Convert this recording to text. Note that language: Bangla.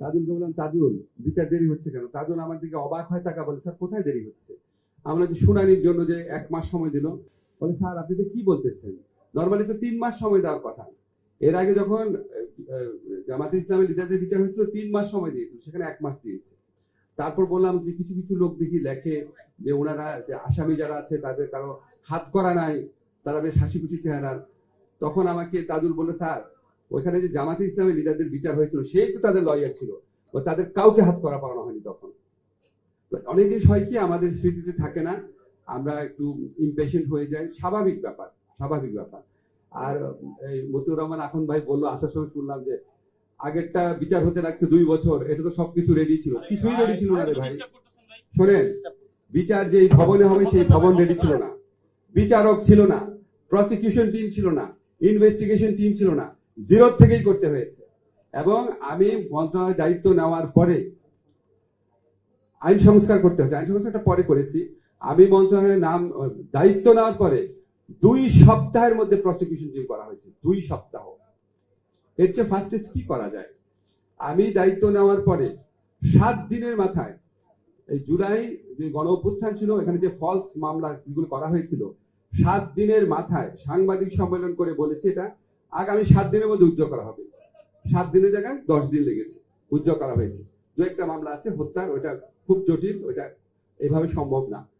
তাজুলকে বললাম, তাজুল, বিচার দেরি হচ্ছে কেন? তাজুল আমার দিকে অবাক হয় টাকা বলে, স্যার, কোথায় দেরি হচ্ছে? আমরা যে শুনানির জন্য যে এক মাস সময় দিল, বলে, স্যার, আপনি তো কি বলতেছেন? নর্মালি তো তিন মাস সময় দেওয়ার কথা। এর আগে যখন জামাতে ইসলামের লিডারদের বিচার হয়েছিল, তিন মাস সময় দিয়েছিল, সেখানে এক মাস দিয়েছে। তারপর বললাম যে, কিছু কিছু লোক দেখি লেখে যে, ওনারা যে আসামি যারা আছে, তাদের কারও হাত করা নাই, তারা বেশ হাসি খুশি চেহারার। তখন আমাকে তাজুল বলল, স্যার ওইখানে যে জামাতে ইসলামের লিডারদের বিচার হয়েছিল সেই তো তাদের লয়ার ছিল। ও তাদের কাউকে হাত করা পাওয়ানো হয়নি তখন। অনেক জিনিস হয় কি আমাদের স্মৃতিতে থাকে না আমরা একটু ইম্পেশেন্ট হয়ে যাই। স্বাভাবিক ব্যাপার স্বাভাবিক ব্যাপার। আর এই মতিউর রহমান এখন ভাই বলল আসার সময় শুনলাম যে আগেরটা বিচার হতে লাগছে দুই বছর এটা তো সবকিছু রেডি ছিল। কিছুই রেডি ছিল না রে ভাই। শোনেন বিচার যেই ভবনে হবে সেই ভবন রেডি ছিল না। বিচারক ছিল না। প্রসিকিউশন টিম ছিল না। ইনভেস্টিগেশন টিম ছিল না। জিরো থেকেই করতে হয়েছে। এবং আমি মন্ত্রণালয়ের দায়িত্ব নেওয়ার পরে আইন সংস্কার করতে হয়েছে। আইন সংস্কারটা পরে করেছি। আমি মন্ত্রণালয়ের নাম, দায়িত্ব নেওয়ার পরে দুই সপ্তাহের মধ্যে প্রসিকিউশন টিম করা হয়েছে। দুই সপ্তাহ। এর চেয়ে ফার্স্টেস্ট কি করা যায়? আমি দায়িত্ব নেওয়ার পরে সাত দিনের মাথায়, এই জুলাই যে গণ অভ্যুত্থান ছিল, এখানে যে ফলস মামলা যেগুলো করা হয়েছিল, সাত দিনের মাথায় সাংবাদিক সম্মেলন করে বলেছে এটা। আগামী সাত দিনের মধ্যে উজ্জ্বল করা হবে। সাত দিনের জায়গায় দশ দিন লেগেছে উজ্জ্বল করা হয়েছে। দু একটা মামলা আছে, হত্যার ওইটা খুব জটিল ওইটা এভাবে সম্ভব না।